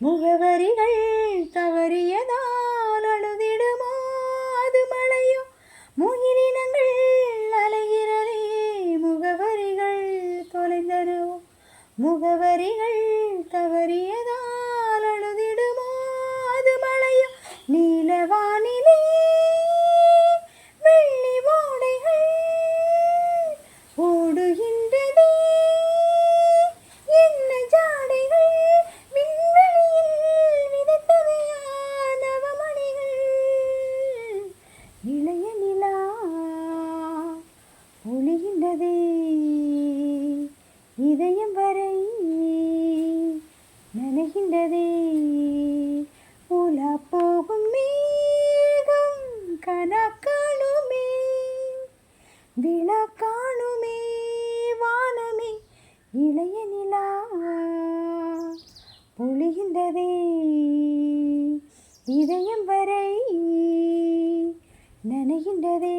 முகவரிகள் தவறியதால் அழுதிடுமோ? அது மழையோ? முகிலினங்கள் அலைகிறதே முகவரிகள் தொலைந்தனோ முகவரிகள் தவறி இதயம் வரை நனைகின்றதே. உலா போகும் மேகம் கனக்காணுமே விழா காணுமே வானமே. இளைய நிலா பொழிகின்றதே. இதயம் வரை நனைகின்றதே.